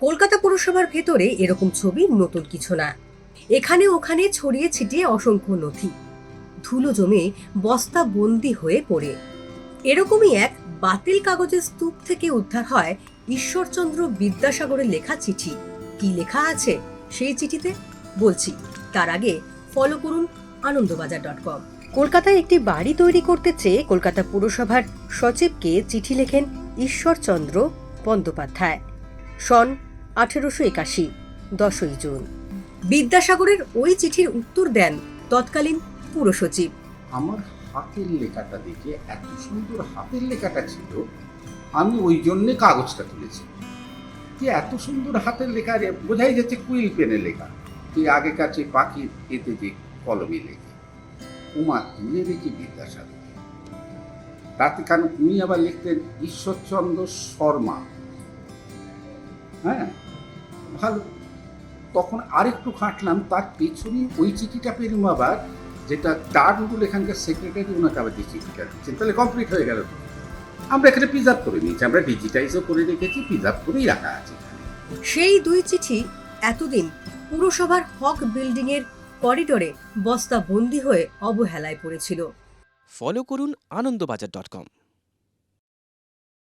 কলকাতা পুরসভার ভেতরে এরকম ছবি নতুন কিছু না। এখানে ওখানে ছড়িয়ে ছিটিয়ে অসংখ্য নথি। ধুলো জমে বস্তা বন্দি হয়ে পড়ে। এরকমই এক বাতিল কাগজের স্তূপ থেকে উদ্ধার হয় ঈশ্বরচন্দ্র বিদ্যাসাগরের লেখা চিঠি। কি লেখা আছে সেই চিঠিতে? বলছি, তার আগে ফলো করুন আনন্দবাজার ডট কম কলকাতায় একটি বাড়ি তৈরি করতে চেয়ে কলকাতা পুরসভার সচিবকে চিঠি লেখেন ঈশ্বরচন্দ্র বন্দ্যোপাধ্যায়। সন আঠেরোশো একাশি, দশই জুন। বিদ্যাসাগরের ওই চিঠির উত্তর দেন তৎকালীন পুরসচিব। আমার হাতের লেখাটা দেখে এত সুন্দর হাতের লেখাটা ছিল, আমি ওই জন্যে কাগজটা তুলেছি। যে এত সুন্দর হাতের লেখা বোঝাই যাচ্ছে কুইল পেনে লেখা। যে আগেকার যে পাখি, এতে যে কলমে লেখে। উমা, তুলে রেখে বিদ্যাসাগর। তাতে কারণ উনি আবার লিখতেন, ঈশ্বরচন্দ্র শর্মা। হ্যাঁ? ভালো। তখন আরেকটু খাটলাম তার পেছনে ওই চিঠিটা পেলাম আবার যেটা টার্নগুলো এখানকার সেক্রেটারি ওনাকে আবার দিয়ে চিঠিটা। দিচ্ছেন তাহলে কমপ্লিট হয়ে গেল। আমরা এখানে প্রিজার্ভ করে নিয়েছি আমরা ডিজিটাইজও করে রেখেছি প্রিজার্ভ করেই রাখা আছে সেই দুই চিঠি এতদিন পুরসভার হক বিল্ডিং এর করিডোরে বস্তা বন্দি হয়ে অবহেলায় পড়েছিল। ফলো করুন আনন্দবাজার ডট কম